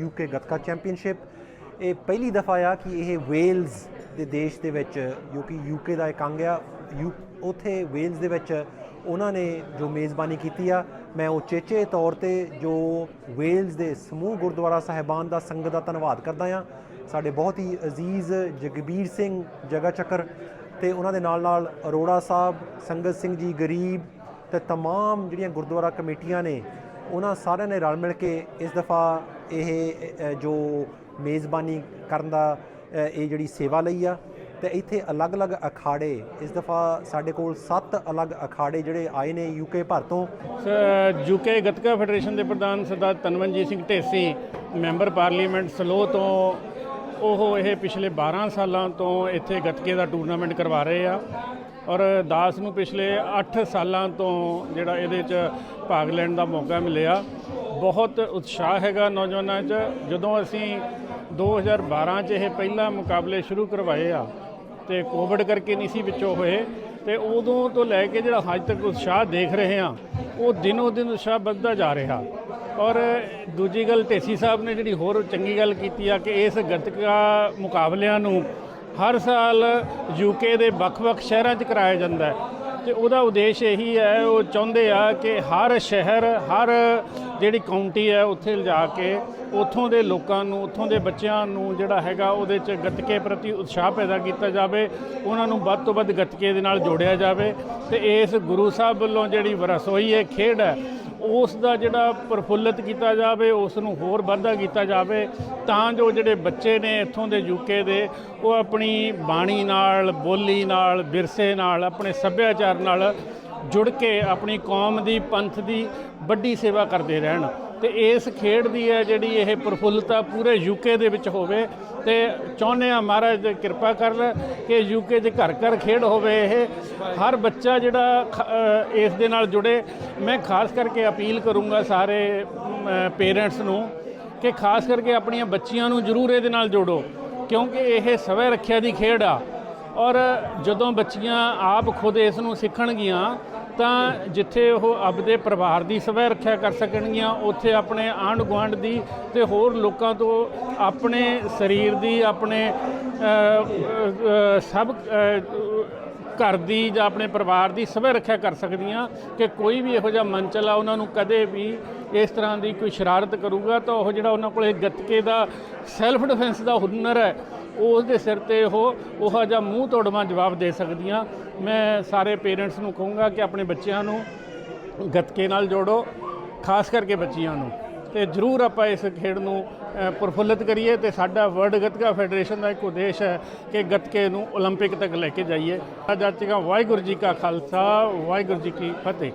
UK gatka championship ਇਹ ਪਹਿਲੀ ਦਫਾ ਆ ਕਿ ਇਹ ਵੇਲਜ਼ ਦੇ ਦੇਸ਼ ਦੇ ਵਿੱਚ ਜੋ ਕਿ ਯੂਕੇ ਦਾ ਇੱਕ ਅੰਗ ਆ ਯੂ ਉਥੇ ਵੇਲਜ਼ ਦੇ ਵਿੱਚ ਉਹਨਾਂ ਨੇ ਜੋ ਮੇਜ਼ਬਾਨੀ ਕੀਤੀ ਆ ਮੈਂ ਉਚੇਚੇ ਤੌਰ ਤੇ ਜੋ ਵੇਲਜ਼ ਦੇ ਸਮੂਹ ਗੁਰਦੁਆਰਾ ਸਾਹਿਬਾਨ ਦਾ ਸੰਗਤ ਦਾ ਧੰਨਵਾਦ ਕਰਦਾ ਆ ਸਾਡੇ ਬਹੁਤ ਹੀ ਅਜ਼ੀਜ਼ ਜਗਬੀਰ ਸਿੰਘ ਜਗਾ ਚੱਕਰ ਤੇ ਉਹਨਾਂ ਦੇ ਨਾਲ ਨਾਲ ਅਰੋੜਾ ਸਾਹਿਬ ਸੰਗਤ ਸਿੰਘ ਜੀ ਗਰੀਬ ਤੇ तमाम ਜਿਹੜੀਆਂ ਗੁਰਦੁਆਰਾ ਕਮੇਟੀਆਂ ਨੇ ਉਹਨਾਂ ਸਾਰਿਆਂ ਨੇ ਰਲ ਮਿਲ ਕੇ ਇਸ ਦਫਾ ਇਹ ਜੋ ਮੇਜ਼ਬਾਨੀ ਕਰਨ ਦਾ ਇਹ ਜਿਹੜੀ ਸੇਵਾ ਲਈ ਆ, ਤੇ ਇੱਥੇ ਅਲੱਗ-ਅਲੱਗ ਅਖਾੜੇ, ਇਸ ਦਫਾ ਸਾਡੇ ਕੋਲ 7 ਅਲੱਗ ਅਖਾੜੇ ਜਿਹੜੇ ਆਏ ਨੇ ਯੂਕੇ ਭਰ ਤੋਂ। ਯੂਕੇ ਗੱਤਕਾ ਫੈਡਰੇਸ਼ਨ ਦੇ ਪ੍ਰਧਾਨ Sardar Tanmanjeet Singh Dhesi, member parliament Slough ਤੋਂ, ਉਹ ਇਹ ਪਿਛਲੇ 12 ਸਾਲਾਂ ਤੋਂ ਇੱਥੇ ਗੱਤਕੇ ਦਾ ਟੂਰਨਾਮੈਂਟ ਕਰਵਾ ਰਹੇ ਆ। ਔਰ ਦਾਸ ਨੂੰ ਪਿਛਲੇ 8 ਸਾਲਾਂ ਤੋਂ ਜਿਹੜਾ ਇਹਦੇ 'ਚ ਭਾਗ ਲੈਣ ਦਾ ਮੌਕਾ ਮਿਲਿਆ। ਬਹੁਤ ਉਤਸ਼ਾਹ ਹੈਗਾ ਨੌਜਵਾਨਾਂ 'ਚ। ਜਦੋਂ ਅਸੀਂ 2012 'ਚ ਇਹ ਪਹਿਲਾ ਮੁਕਾਬਲੇ ਸ਼ੁਰੂ ਕਰਵਾਏ ਆ ਤੇ ਕੋਵਿਡ ਕਰਕੇ ਨਹੀਂ ਸੀ ਵਿੱਚੋਂ ਹੋਏ, ਤੇ ਉਦੋਂ ਤੋਂ ਲੈ ਕੇ ਜਿਹੜਾ ਅੱਜ ਤੱਕ ਉਤਸ਼ਾਹ ਦੇਖ ਰਹੇ ਆ ਉਹ ਦਿਨੋ ਦਿਨ ਉਤਸ਼ਾਹ ਵੱਧਦਾ ਜਾ ਰਿਹਾ। ਔਰ ਦੂਜੀ ਗੱਲ ਢੇਸੀ ਸਾਹਿਬ ਨੇ ਜਿਹੜੀ ਹੋਰ ਚੰਗੀ ਗੱਲ ਕੀਤੀ ਆ ਕਿ ਇਸ ਗੱਤਕਾ ਮੁਕਾਬਲਿਆਂ ਨੂੰ ਹਰ ਸਾਲ ਯੂਕੇ ਦੇ ਵੱਖ-ਵੱਖ ਸ਼ਹਿਰਾਂ 'ਚ ਕਰਾਇਆ ਜਾਂਦਾ ਹੈ। ਤੇ ਉਹਦਾ ਉਦੇਸ਼ ਇਹੀ ਹੈ, ਉਹ ਚਾਹੁੰਦੇ ਆ ਕਿ ਹਰ ਸ਼ਹਿਰ, ਹਰ ਜਿਹੜੀ ਕਾਉਂਟੀ ਹੈ, ਉੱਥੇ ਲਿਜਾ ਕੇ ਉੱਥੋਂ ਦੇ ਲੋਕਾਂ ਨੂੰ, ਉੱਥੋਂ ਦੇ ਬੱਚਿਆਂ ਨੂੰ ਜਿਹੜਾ ਹੈਗਾ ਉਹਦੇ 'ਚ ਗੱਤਕੇ ਪ੍ਰਤੀ ਉਤਸ਼ਾਹ ਪੈਦਾ ਕੀਤਾ ਜਾਵੇ, ਉਹਨਾਂ ਨੂੰ ਵੱਧ ਤੋਂ ਵੱਧ ਗੱਤਕੇ ਦੇ ਨਾਲ ਜੋੜਿਆ ਜਾਵੇ ਤੇ ਇਸ ਗੁਰੂ ਸਾਹਿਬ ਵੱਲੋਂ ਜਿਹੜੀ ਰਸੋਈ ਹੈ ਖੇਡ ਹੈ ਉਸ ਦਾ ਜਿਹੜਾ ਪ੍ਰਫੁੱਲਤ ਕੀਤਾ ਜਾਵੇ, ਉਸ ਨੂੰ ਹੋਰ ਵਾਧਾ ਕੀਤਾ ਜਾਵੇ, ਤਾਂ ਜੋ ਜਿਹੜੇ ਬੱਚੇ ਨੇ ਇੱਥੋਂ ਦੇ ਯੂਕੇ ਦੇ, ਉਹ ਆਪਣੀ ਬਾਣੀ ਨਾਲ, ਬੋਲੀ ਨਾਲ, ਵਿਰਸੇ ਨਾਲ, ਆਪਣੇ ਸੱਭਿਆਚਾਰ ਨਾਲ ਜੁੜ ਕੇ ਆਪਣੀ ਕੌਮ ਦੀ, ਪੰਥ ਦੀ ਵੱਡੀ ਸੇਵਾ ਕਰਦੇ ਰਹਿਣ। ਤੇ ਇਸ ਖੇਡ ਦੀ ਹੈ ਜਿਹੜੀ ਇਹ ਪ੍ਰਫੁੱਲਤਾ ਪੂਰੇ ਯੂਕੇ ਦੇ ਵਿੱਚ ਹੋਵੇ ਤੇ ਚਾਹੁੰਦੇ ਆ ਮਹਾਰਾਜ ਦੀ ਕਿਰਪਾ ਕਰ ਕਿ ਯੂਕੇ 'ਚ ਘਰ ਘਰ ਖੇਡ ਹੋਵੇ ਇਹ। ਹਰ ਬੱਚਾ ਜਿਹੜਾ ਖ- ਇਸ ਦੇ ਨਾਲ ਜੁੜੇ। ਮੈਂ ਖਾਸ ਕਰਕੇ ਅਪੀਲ ਕਰੂੰਗਾ ਸਾਰੇ ਪੇਰੈਂਟਸ ਨੂੰ ਕਿ ਖਾਸ ਕਰਕੇ ਆਪਣੀਆਂ ਬੱਚੀਆਂ ਨੂੰ ਜ਼ਰੂਰ ਇਹਦੇ ਨਾਲ ਜੋੜੋ। ਕਿਉਂਕਿ ਇਹ ਸਵੈ ਰੱਖਿਆ ਦੀ ਖੇਡ ਆ। ਔਰ ਜਦੋਂ ਬੱਚੀਆਂ ਆਪ ਖੁਦ ਇਸ ਨੂੰ ਸਿੱਖਣਗੀਆਂ ਤਾਂ ਜਿੱਥੇ ਉਹ ਆਪਦੇ ਪਰਿਵਾਰ ਦੀ ਸਵੈ ਰੱਖਿਆ ਕਰ ਸਕਣਗੀਆਂ, ਉੱਥੇ ਆਪਣੇ ਆਂਢ ਗੁਆਂਢ ਦੀ ਤੇ ਹੋਰ ਲੋਕਾਂ ਤੋਂ ਆਪਣੇ ਸਰੀਰ ਦੀ, ਆਪਣੇ ਸਭ ਘਰ ਦੀ ਜਾਂ ਆਪਣੇ ਪਰਿਵਾਰ ਦੀ ਸਵੈ ਰੱਖਿਆ ਕਰ ਸਕਦੀਆਂ ਕਿ ਕੋਈ ਵੀ ਇਹੋ ਜਿਹਾ ਮਨ ਚਲਾ ਉਹਨਾਂ ਨੂੰ ਕਦੇ ਵੀ ਇਸ ਤਰ੍ਹਾਂ ਦੀ ਕੋਈ ਸ਼ਰਾਰਤ ਕਰੂਗਾ ਤਾਂ ਉਹ ਜਿਹੜਾ ਉਹਨਾਂ ਕੋਲੇ ਗੱਤਕੇ ਦਾ ਸੈਲਫ ਡਿਫੈਂਸ ਦਾ ਹੁਨਰ ਹੈ ਉਸ ਦੇ ਸਿਰ ਤੇ ਉਹ ਉਹੋ ਜਿਹਾ ਮੂੰਹ ਤੋੜਵਾਂ ਜਵਾਬ ਦੇ ਸਕਦੀਆਂ ਮੈਂ ਸਾਰੇ ਪੇਰੈਂਟਸ ਨੂੰ ਕਹੂੰਗਾ ਕਿ ਆਪਣੇ ਬੱਚਿਆਂ ਨੂੰ ਗੱਤਕੇ ਨਾਲ ਜੋੜੋ ਖਾਸ ਕਰਕੇ ਬੱਚੀਆਂ ਨੂੰ ਤੇ ਜ਼ਰੂਰ ਆਪਾਂ ਇਸ ਖੇਡ ਨੂੰ ਅ, ਪ੍ਰਫੁੱਲਿਤ ਕਰੀਏ ਤੇ ਸਾਡਾ ਵਰਲਡ ਗੱਤਕਾ ਫੈਡਰੇਸ਼ਨ ਦਾ ਇੱਕ ਉਦੇਸ਼ ਹੈ ਕਿ ਗੱਤਕੇ ਨੂੰ 올림픽 ਤੱਕ ਲੈ ਕੇ ਜਾਈਏ ਅੱਜ ਅੱਜ ਵਾਹਿਗੁਰੂ ਜੀ ਕਾ ਖਾਲਸਾ ਵਾਹਿਗੁਰੂ ਜੀ ਕੀ ਫਤਿਹ